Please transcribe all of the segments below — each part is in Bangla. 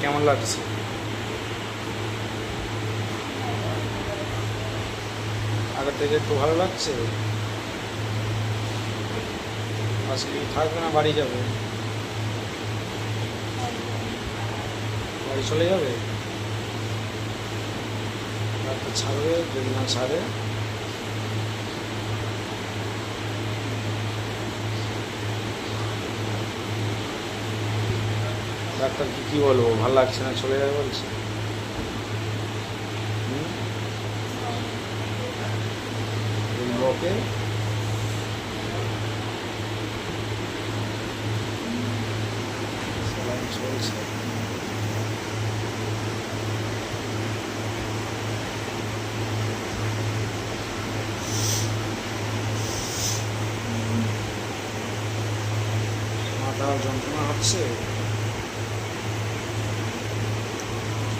কেমন লাগছে? আগের থেকে একটু ভালো লাগছে? আজকে থাকবে না, বাড়ি যাবে। বাড়ি চলে যাবে? ছাড়বে যদি না ছাড়ে। ডাক্তার কি কি বলব? ভালো লাগছে না? চলে যাবে বলছে। ওকে। চলছে। মাথা যন্ত্রণা হচ্ছে।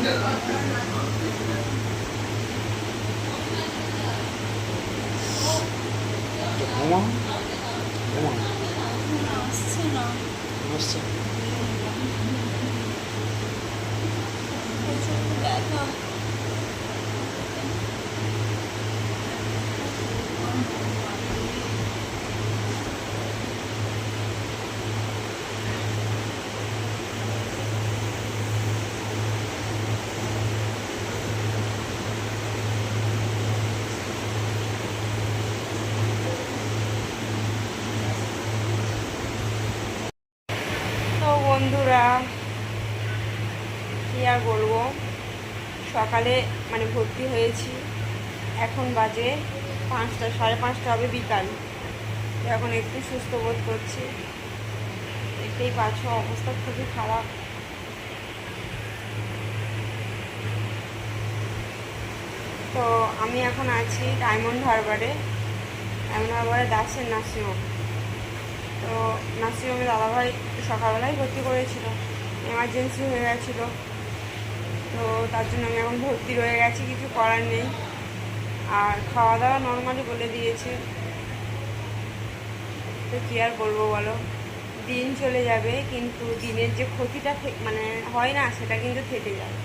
আমাকে মাথা যন্ত্রণা হচ্ছে একটু ঘুমাও ঘুমাও আসছে না আসছে প্রচুর ব্যথা তো বন্ধুরা, কী আর বলব? সকালে মানে ভর্তি হয়েছি। এখন বাজে পাঁচটা, সাড়ে পাঁচটা হবে বিকাল। এখন একটু সুস্থ বোধ করছি। দেখতেই পাচ্ছ, অবস্থা খুবই খারাপ। তো আমি এখন আছি ডায়মন্ড হারবারে। ডায়মন্ড হারবারে দাসের নার্সিংহোম তো নার্সিংহোমে দাদাভাই সকালবেলায় ভর্তি করেছিল এমার্জেন্সি হয়ে গেছিল। তো তার জন্য আমি এখন ভর্তি রয়ে গেছি, কিছু করার নেই। আর খাওয়া দাওয়া নর্মালি বলে দিয়েছে। তো কী আর বলব বলো? দিন চলে যাবে, কিন্তু দিনের যে ক্ষতিটা মানে হয় না, সেটা কিন্তু থেকে যাবে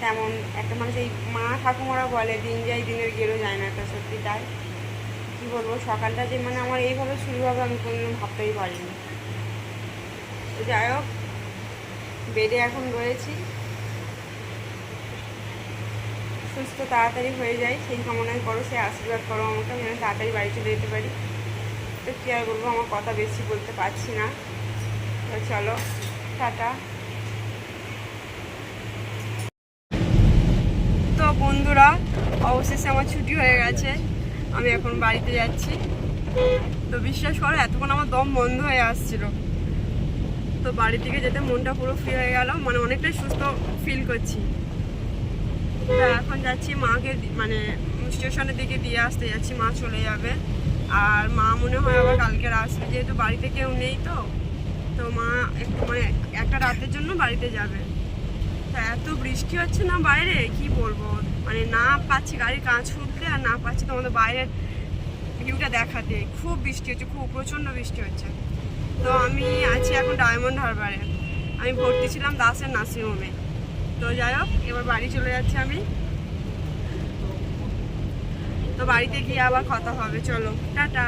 তেমন একটা মানুষ এই মা ঠাকুমারা বলে, দিন যায়, দিনের গেলেও যায় না একটা সত্যি তাই। কী বলব, সকালটা যে মানে আমার এইভাবে শুরু হবে আমি কোনোদিন ভাবতেই পারিনি। তো যাই হোক, বেডে এখন রয়েছি। সুস্থ তাড়াতাড়ি হয়ে যায় সেই কামনাই করো, সেই আশীর্বাদ করো আমাকে আমি তাড়াতাড়ি বাড়ি চলে যেতে পারি। তো কী আর বলব, আমার কথা বেশি বলতে পারছি না। তো চলো, টাটা। তো বন্ধুরা, অবশেষে আমার ছুটি হয়ে গেছে। আমি এখন বাড়িতে যাচ্ছি। তো বিশ্বাস করো, এতক্ষণ আমার দম বন্ধ হয়ে আসছিল। তো বাড়ি থেকে যেতে মনটা পুরো ফ্রি হয়ে গেল মানে অনেকটাই সুস্থ ফিল করছি। এখন যাচ্ছি মাকে মানে স্টেশনের দিকে দিয়ে আসতে যাচ্ছি, মা চলে যাবে। আর মা মনে হয় আবার কালকে আসবে, যেহেতু বাড়িতে কেউ নেই তো। তো মা একটু মানে একটা রাতের জন্য বাড়িতে যাবে। এত বৃষ্টি হচ্ছে না বাইরে? কি বলব? মানে না পাচ্ছি গাড়ির কাঁচ খুলতে আর না পাচ্ছি তোমাদের বাইরের ভিউটা দেখাতে। খুব বৃষ্টি হচ্ছে, খুব প্রচণ্ড বৃষ্টি হচ্ছে। তো আমি আছি এখন ডায়মন্ড হারবারে। আমি ভর্তি ছিলাম দাসের নার্সিংহোমে তো যাই হোক, এবার বাড়ি চলে যাচ্ছি আমি। তো বাড়িতে গিয়ে আবার কথা হবে। চলো, টাটা।